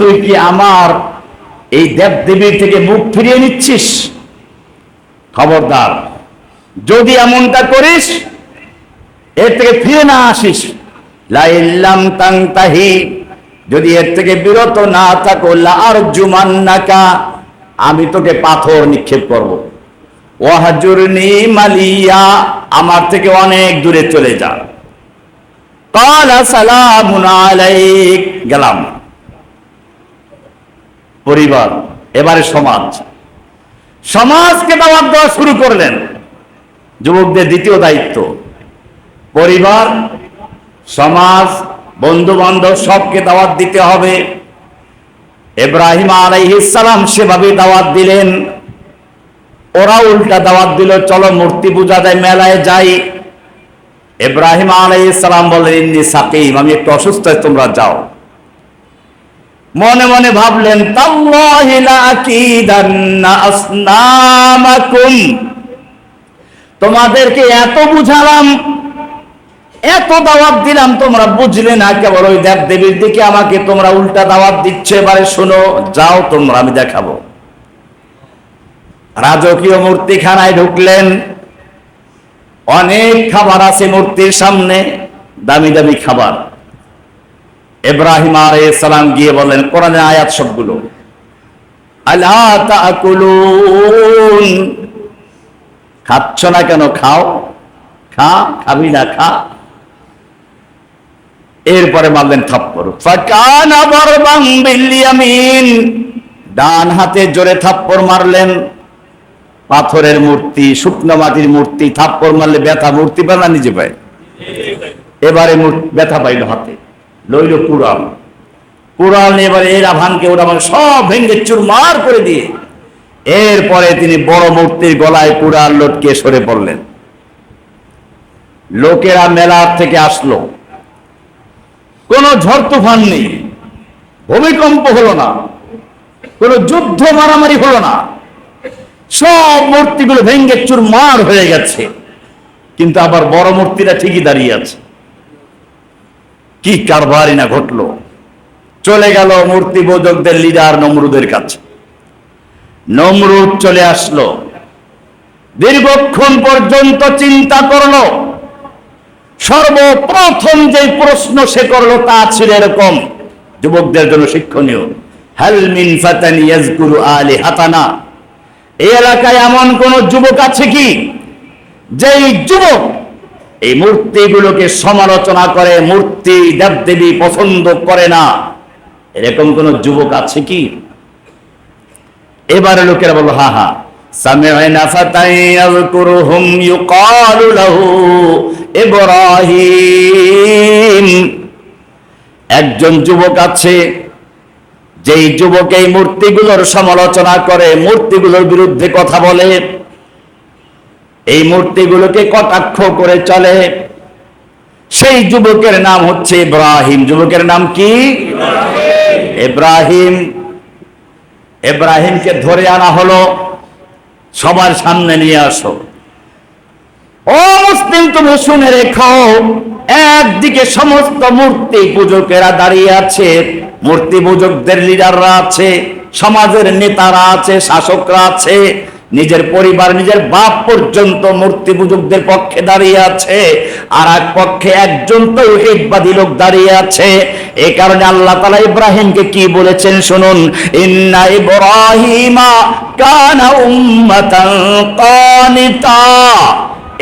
তুই কি আমার এই দেব দেবীর থেকে মুখ ফিরিয়ে নিচ্ছিস? খবরদার, যদি এমনটা করিস, এর থেকে ফিরে না আসিস। লাইল্লাম তাংতাহি, যদি এর থেকে বিরত না থাকো আর জুমান্নাকা আমি তোকে পাথর নিক্ষেপ করব। মালিয়া, আমার থেকে অনেক দূরে চলে যা। কালা সালামুন গেলাম। পরিবার, এবারে সমাজ। সমাজকে দাওয়াত দেওয়া শুরু করলেন যুবকদের দ্বিতীয় দায়িত্ব। পরিবার, সমাজ বন্ধু বান্ধব সবকে দাওয়াত দিতে হবে। এব্রাহিম আলাইহিসালাম সেভাবে দাওয়াত দিলেন। ওরা উল্টা দাওয়াত দিল, চলো মূর্তি পূজা দেয়, মেলায় যাই। এব্রাহিম আলাইহিসালাম বলেন ইন্নি সাকিম, আমি একটু অসুস্থ, তোমরা যাও। মনে মনে ভাবলেন তোমাদেরকে এত বুঝালাম, এত দাওয়াত দিলাম, তোমরা বুঝলে না, কেবল ওই দেব দেবীর দিকে আমাকে তোমরা উল্টা দাওয়াত দিচ্ছে। এবারে শোনো, যাও তোমরা, আমি দেখাবো। রাজকীয় মূর্তিখানায় ঢুকলেন। অনেক খাবার আছে মূর্তির সামনে, দামি দামি খাবার। ইব্রাহিম আলাইহিস সালাম গিয়ে বলেন কোরআনের আয়াত সবগুলো। খাচ্ছ না কেন? খাও। খা, খাবি না, খা। এরপরে মারলেন থাপ্পর ডান হাতে জোরে থাপ্পড় মারলেন। পাথরের মূর্তি, শুকনো মাটির মূর্তি, থাপ্পড় মারলে ব্যথা, মূর্তি পায় না নিজে পায়। এবারে ব্যথা পাইল হাতে। লইল কুড়াল। কুড়াল এবার এর আভানকে ওরা সব ভেঙ্গে চুরমার করে দিয়ে এরপরে তিনি বড় মূর্তির গলায় কুড়াল লটকে সরে পড়লেন। লোকেরা মেলার থেকে আসলো। কোনো ঝড় তুফান নেই। ভূমিকম্প হলো না। কোনো যুদ্ধ মারামারি হলো না। সব মূর্তিগুলো ভেঙ্গে চুরমার হয়ে গেছে। কিন্তু আবার বড় মূর্তিটা ঠিকই দাঁড়িয়ে আছে। কি কারবারই না ঘটলো? চলে গেল মূর্তি বোধকদের লিডার নমরুদের কাছে। নমরুদ চলে আসলো। দীর্ঘক্ষণ পর্যন্ত চিন্তা করল। সর্বপ্রথম যে প্রশ্ন সে করল তা ছিল এরকম। যুবকদের জন্য শিক্ষণীয়। হেলমিন আলি হাতানা এই এলাকায় এমন কোন যুবক আছে কি? যেই যুবক এই মূর্তিগুলোকে সমালোচনা করে, মূর্তি দেবদেবী পছন্দ করে না। এরকম কোন যুবক আছে কি? এবারে লোকেরা বলল, হা হা একজন যুবক আছে, যেই যুবক এই মূর্তিগুলোর সমালোচনা করে, মূর্তিগুলোর বিরুদ্ধে কথা বলে। এই মূর্তিগুলোকে কটাক্ষ করে চলে। সেই যুবকের নাম হচ্ছে ইব্রাহিম। যুবকের নাম কি? ইব্রাহিম। ইব্রাহিমকে ধরে আনা হলো। সবার সামনে নিয়ে আসো। ও মুসলিম তুমি শুনে রেখো একদিকে সমস্ত মূর্তি পূজকেরা দাঁড়িয়ে আছে মূর্তি পূজকদের লিডাররা আছে সমাজের নেতারা আছে শাসকরা আছে নিজের পরিবার, নিজের বাপ পর্যন্ত মূর্তি পূজকদের পক্ষে দাঁড়িয়ে আছে, আর এক পক্ষে একজন তো তৌহিদবাদী লোক দাঁড়িয়ে আছে। এই কারণে আল্লাহ তালা ইব্রাহিমকে কি বলেছেন শুনুন, ইন্না ইব্রাহিমা কানা উম্মাতান কানিতা।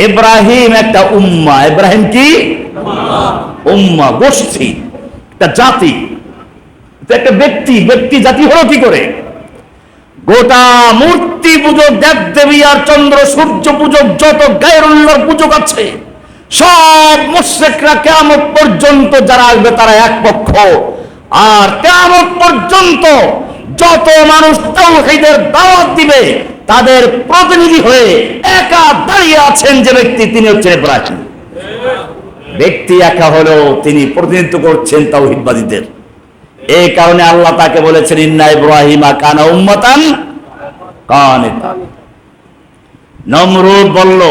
ইব্রাহিম একটা উম্মা। ইব্রাহিম কি? উম্মা, গোষ্ঠী, একটা জাতি। একটা ব্যক্তি ব্যক্তি জাতি হলো কি করে? গোটা মূর্তি পূজক দেব দেবী আর চন্দ্র, সূর্য পূজক যত গায়রুল্লাহর পূজক আছে, সব মুশ্রিকরা কেমন পর্যন্ত যারা আসবে তারা এক পক্ষ। আর কেমন পর্যন্ত যত মানুষ তাওহীদের দাওয়াত দিবে, তাদের প্রতিনিধি হয়ে একা দাঁড়িয়ে আছেন যে ব্যক্তি, তিনি হচ্ছেন ইব্রাহিম। ব্যক্তি একা হলেও তিনি প্রতিনিধিত্ব করছেন তাওহিদবাদীদের। এই কারণে আল্লাহ তাকে বলেছেন ইন্না ইব্রাহিমা কানা উম্মতান কানিতা নমরুদ বলল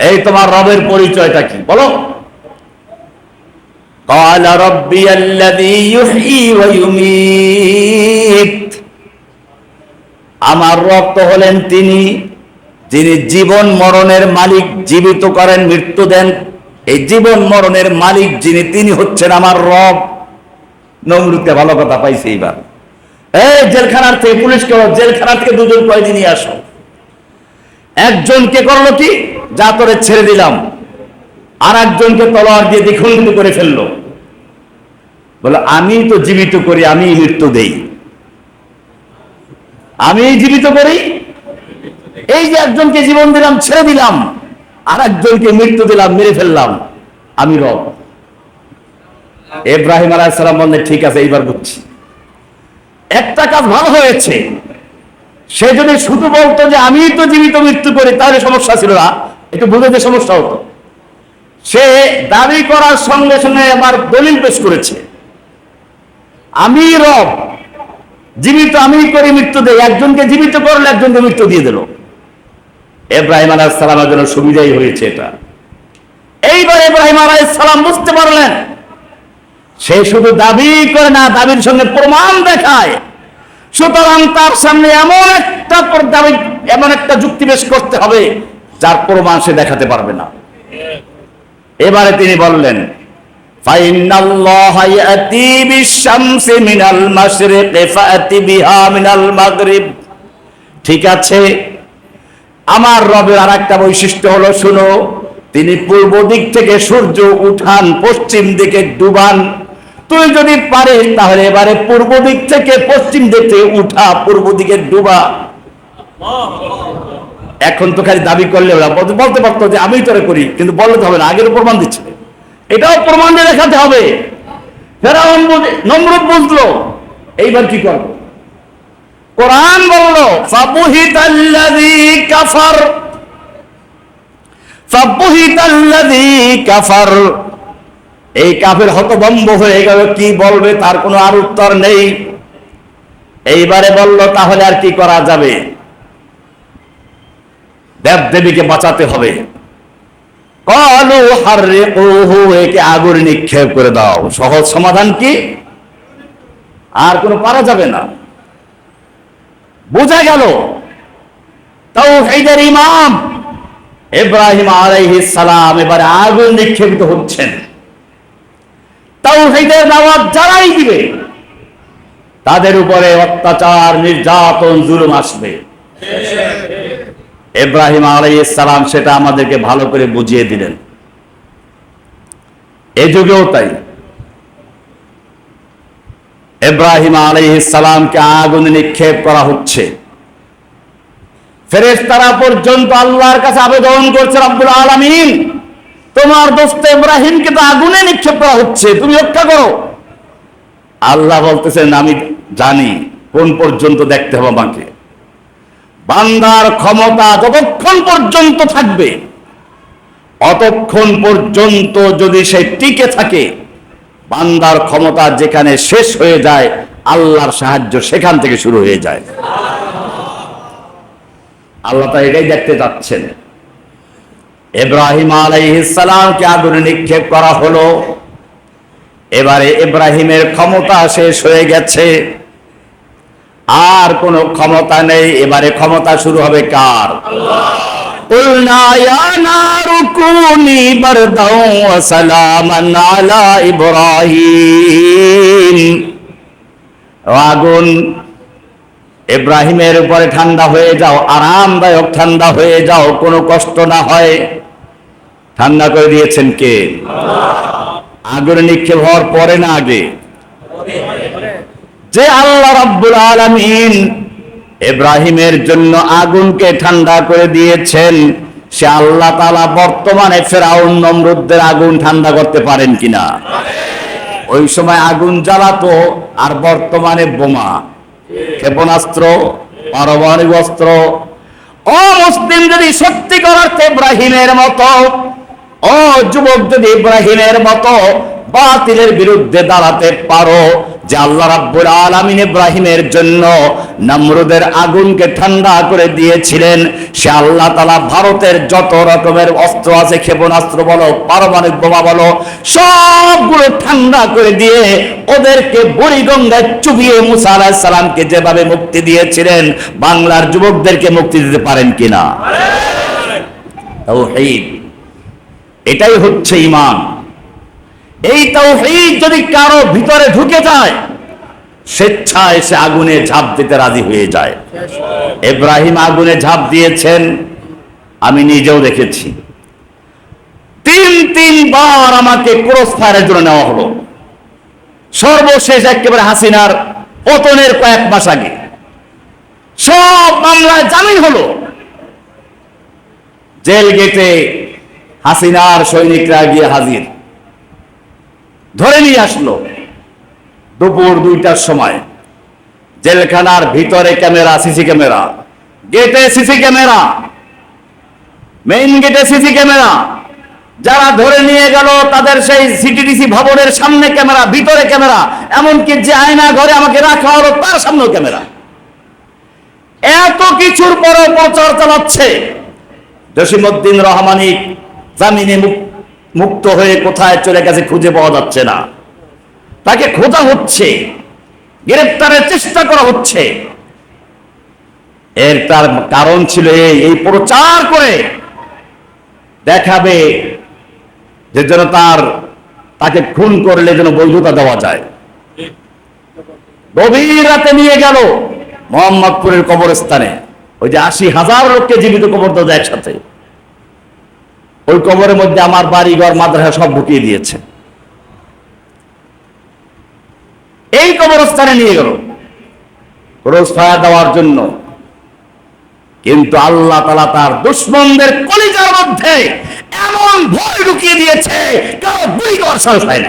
এই তোমার রবের পরিচয়টা কি বলো قال ربي الذي يحيي ويميت আমার রক্ত হলেন তিনি যিনি জীবন মরণের মালিক জীবিত করেন মৃত্যু দেন এই জীবন মরণের মালিক যিনি তিনি হচ্ছেন আমার রব নমরুদকে ভালো কথা পাইছে এইবার। এই জেলখানার থেকে পুলিশকে বলো, জেলখানার থেকে দুজন কয়েদি নিয়ে আসো। একজনকে করল কি? যা তোরে ছেড়ে দিলাম। আর একজনকে তলোয়ার দিয়ে দ্বিখণ্ডিত করে ফেলল। বলে আমি তো জীবিত করি আমি মৃত্যু দেই। আমি জীবিত করি? এই যে একজনকে জীবন দিলাম ছেড়ে দিলাম। আর একজনকে মৃত্যু দিলাম মেরে ফেললাম। আমি রব। এব্রাহিম আলাইসালাম বললেন ঠিক আছে, এইবার বুঝছি। একটা কাজ ভালো হয়েছে। সে যদি শুধু বলতো যে, আমি তো জীবিত মৃত্যু করি, তাহলে সমস্যা ছিল না। একটু বুঝতে সমস্যা হতো। সে দাবি করার সঙ্গে সঙ্গে আমার দলিল পেশ করেছে। আমি রব, জীবিত আমি করি মৃত্যু দেই একজনকে জীবিত করলে একজনকে মৃত্যু দিয়ে দিল। এব্রাহিম আলাহ সালামের জন্য সুবিধাই হয়েছে এটা। এইবার এব্রাহিম আলাহ সালাম বুঝতে পারলেন সে শুধু দাবি করে না, দাবির সঙ্গে প্রমাণ দেখায়। সুতরাং তার সামনে এমন একটা দাবি, এমন একটা যুক্তি পেশ করতে হবে, যার প্রমাণ সে দেখাতে পারবে না। এবারে তিনি বললেন ঠিক আছে, আমার রবের আর একটা বৈশিষ্ট্য হলো, শুনো, তিনি পূর্ব দিক থেকে সূর্য উঠান, পশ্চিম দিকে ডুবান তুই যদি পারিস, তাহলে এবারে পূর্ব দিক থেকে পশ্চিম দিকে উঠা, পূর্ব দিকে ডুবা। এখন তো খালি দাবি করলে বলতে পারতো যে আমি তোরে করি, কিন্তু বললে তো হবে না আগের প্রমাণ দিচ্ছে। এটাও প্রমাণ দিয়ে দেখাতে হবে। ফেরাউন বুঝে বুঝলো, এইবার কি করব? কোরআন বলল, ফাবুহিতাল্লাযী কাফার। ফাবুহিতাল্লাযী কাফার। এই কাফের হতভম্ব হয়ে গেল, কি বলবে তার কোনো আর উত্তর নেই। এইবারে বলল, তাহলে আর কি করা যাবে? দেব দেবীকে বাঁচাতে হবে। কলু হাররিকুহু, একে আগুন নিক্ষেপ করে দাও। সহজ সমাধান কি? আর কোনো পারা যাবে না। বোঝা গেল তাও হেদের ইমাম ইব্রাহিম আলাইহিস সালাম এবারে আগুন নিক্ষেপিত হচ্ছেন। তাও হেদের দাওয়াত যারাই দিবে, তাদের উপরে অত্যাচার, নির্যাতন, জুলুম আসবে। ইব্রাহিম সেটা আমাদেরকে ভালো করে বুঝিয়ে দিলেন। যুগেও তাই। ইব্রাহিম আগুনে নিক্ষেপ করা হচ্ছে। ফেরেশতারা পর্যন্ত আল্লাহর কাছে আবেদন করছে, রব্বুল আলামিন তোমার দোস্ত ইব্রাহিমকে তো আগুনে নিক্ষেপ করা হচ্ছে, তুমি রক্ষা করো। আল্লাহ বলতেছেন, আমি জানি কোন পর্যন্ত দেখতে হবে আমাকে। বান্দার ক্ষমতা যতক্ষণ পর্যন্ত থাকবে, অতক্ষণ পর্যন্ত যদি সে টিকে থাকে, বান্দার ক্ষমতা যেখানে শেষ হয়ে যায়, আল্লাহর সাহায্য সেখান থেকে শুরু হয়ে যায়। আল্লাহ তা এটাই দেখতে যাচ্ছেন। ইব্রাহিম আলাইহিসালামকে আগুনে নিক্ষেপ করা হলো? এবারে ইব্রাহিমের ক্ষমতা শেষ হয়ে গেছে। আর কোনো ক্ষমতা নেই। এবারে ক্ষমতা শুরু হবে কার? আগুন ইব্রাহিমের উপরে ঠান্ডা হয়ে যাও, আরামদায়ক ঠান্ডা হয়ে যাও, কোনো কষ্ট না হয়। ঠান্ডা করে দিয়েছেন কে? আগুনে নিক্ষেপ হওয়ার পরে না আগে? যে আল্লাহ রাব্বুল আলামিন ইব্রাহিমের জন্য আগুনকে ঠান্ডা করে দিয়েছেন, সে আল্লাহ তাআলা বর্তমানে ফেরাউন নমরুদদের আগুন ঠান্ডা করতে পারেন কিনা? ওই সময় আগুন জ্বালাতো, আর বর্তমানে বোমা। ক্ষেপণাস্ত্র, পারমাণবিক অস্ত্র ও মুসলিম যদি সত্যি অর্থে ইব্রাহিমের মতো ও যুবক যদি ইব্রাহিমের মতো বাতিলের বিরুদ্ধে দাঁড়াতে পারো যে আল্লাহ রাব্বুল আলামিন ইব্রাহিমের জন্য নমরুদের আগুনকে ঠান্ডা করে দিয়েছিলেন সে আল্লাহ তাআলা ভারতের যত রকমের অস্ত্র আছে ক্ষেপণাস্ত্র বলো পারমাণবিক বোমা বলো সবগুলো ঠান্ডা করে দিয়ে ওদেরকে বুড়িগঙ্গায় চুবিয়ে মুসা আলাইহিস সালামকে যেভাবে মুক্তি দিয়েছিলেন বাংলার যুবকদেরকে মুক্তি দিতে পারেন কিনা? তাওহীদ এটাই হচ্ছে ঈমান। এই তাওহীদ যদি কারও ভিতরে ঢুকে যায়, স্বেচ্ছায় এসে আগুনে ঝাঁপ দিতে রাজি হয়ে যায়। ইব্রাহিম আগুনে ঝাঁপ দিয়েছেন, আমি নিজেও দেখেছি। তিন তিনবার আমাকে ক্রস ফায়ারের জন্য নেওয়া হলো। সর্বশেষ একেবারে হাসিনার পতনের কয়েক মাস আগে। সব মামলায় জামিন হলো। জেল গেটে হাসিনার সৈনিকরা গিয়ে হাজির। ধরে নিয়ে আসলো। দুপুর দুইটার সময়। জেলখানার ভিতরে ক্যামেরা, সিসি ক্যামেরা। গেটে সিসি ক্যামেরা। মেইন গেটে সিসি ক্যামেরা। যারা ধরে নিয়ে গেল, তাদের সেই সিটিডিসি ভবনের সামনে ক্যামেরা, ভিতরে ক্যামেরা। এমনকি যে আয়না ঘরে আমাকে রাখা হলো, তার সামনেও ক্যামেরা। এত কিছুর পরে প্রচার চালাচ্ছে। জসিমউদ্দিন রহমানি জামিনে মুক- মুক্ত হয়ে কোথায় চলে গেছে খুঁজে পাওয়া যাচ্ছে না। তাকে খোঁজা হচ্ছে, গ্রেপ্তারের চেষ্টা করা হচ্ছে। এর তার কারণ ছিল এই প্রচার করে দেখাবে যে যেন তার, তাকে খুন করলে যেন বৈধতা দেওয়া যায়। গভীর রাতে নিয়ে গেল মোহাম্মদপুরের কবরস্থানে। ওই যে আশি হাজার লোককে জীবিত কবর দেওয়া যায় একসাথে। ওই কবরের মধ্যে আমার বাড়ি ঘর, মাদ্রাসা সব ঢুকিয়ে দিয়েছে। এই কবরস্থানে নিয়ে গেল। রোজ ফায়া দেওয়ার জন্য। কিন্তু আল্লাহ তালা তার দুশ্মনদের কলিজার মধ্যে এমন ভয় ঢুকিয়ে দিয়েছে, কারও দুই ঘর সাহস নাই।